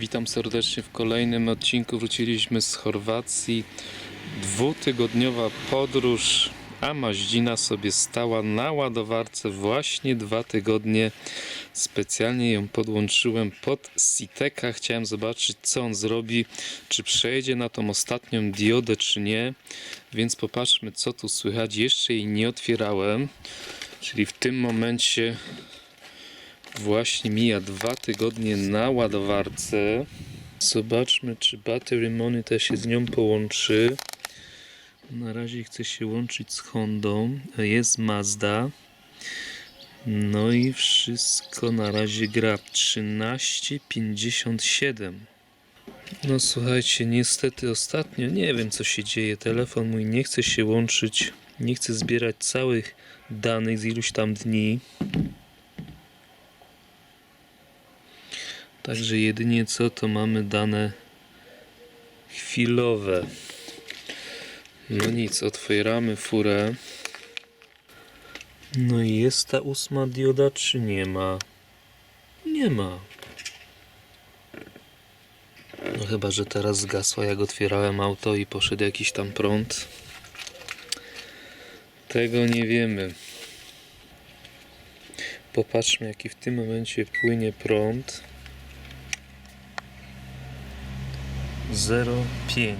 Witam serdecznie w kolejnym odcinku. Wróciliśmy z Chorwacji. Dwutygodniowa podróż, a Maździna sobie stała na ładowarce właśnie dwa tygodnie. Specjalnie ją podłączyłem pod Siteka. Chciałem zobaczyć, co on zrobi, czy przejdzie na tą ostatnią diodę, czy nie. Więc popatrzmy, co tu słychać. Jeszcze jej nie otwierałem, czyli w tym momencie Właśnie mija dwa tygodnie na ładowarce. Zobaczmy, czy Battery Monitor się z nią połączy. Na razie chce się łączyć z Hondą. Jest Mazda. No i wszystko na razie gra 13,57. No słuchajcie, niestety ostatnio nie wiem co się dzieje. Telefon mój nie chce się łączyć, nie chce zbierać całych danych z iluś tam dni. Także jedynie co to mamy dane chwilowe. No nic, otwieramy furę. No i jest ta ósma dioda, czy nie ma? Nie ma. No chyba, że teraz zgasła, jak otwierałem auto i poszedł jakiś tam prąd. Tego nie wiemy. Popatrzmy, jaki w tym momencie płynie prąd. 0,5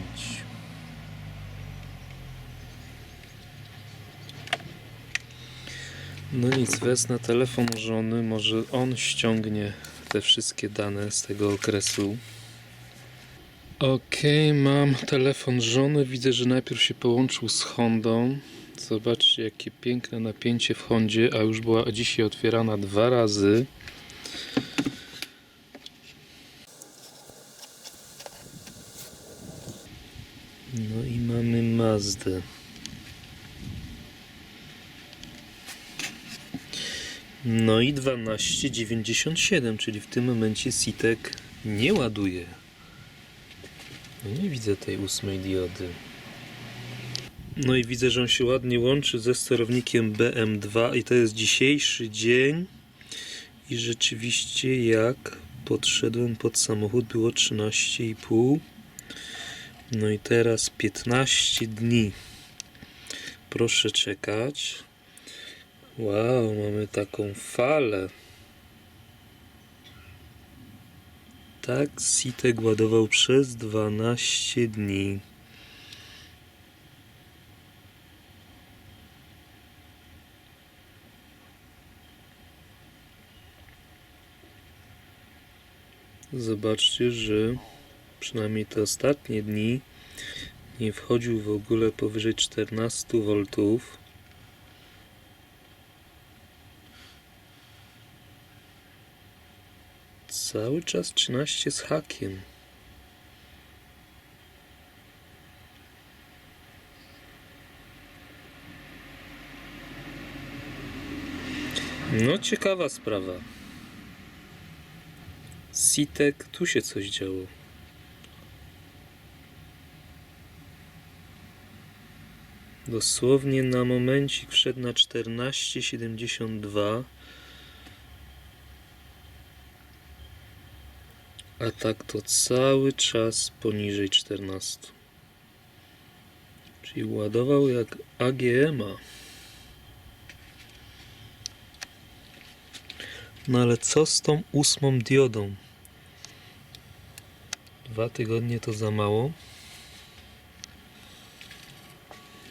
No nic, wezmę telefon żony, może on ściągnie te wszystkie dane z tego okresu. Okej, mam telefon żony, widzę, że najpierw się połączył z Hondą. Zobaczcie, jakie piękne napięcie w Hondzie, a już była dzisiaj otwierana dwa razy. No i Mazdę. No i 12,97, czyli w tym momencie Sitek nie ładuje. No nie widzę tej ósmej diody. No i widzę, że on się ładnie łączy ze sterownikiem BM2 i to jest dzisiejszy dzień. I rzeczywiście jak podszedłem pod samochód było 13,5. No i teraz 15 dni. Proszę czekać. Wow, mamy taką falę. Tak, Sitek ładował przez 12 dni. Zobaczcie, że przynajmniej te ostatnie dni nie wchodził w ogóle powyżej 14 V. Cały czas 13 z hakiem. No, ciekawa sprawa. Sitek, tu się coś działo. Dosłownie na momencik wszedł na 14,72. A tak to cały czas poniżej 14. Czyli ładował jak AGM-a. No ale co z tą ósmą diodą? Dwa tygodnie to za mało.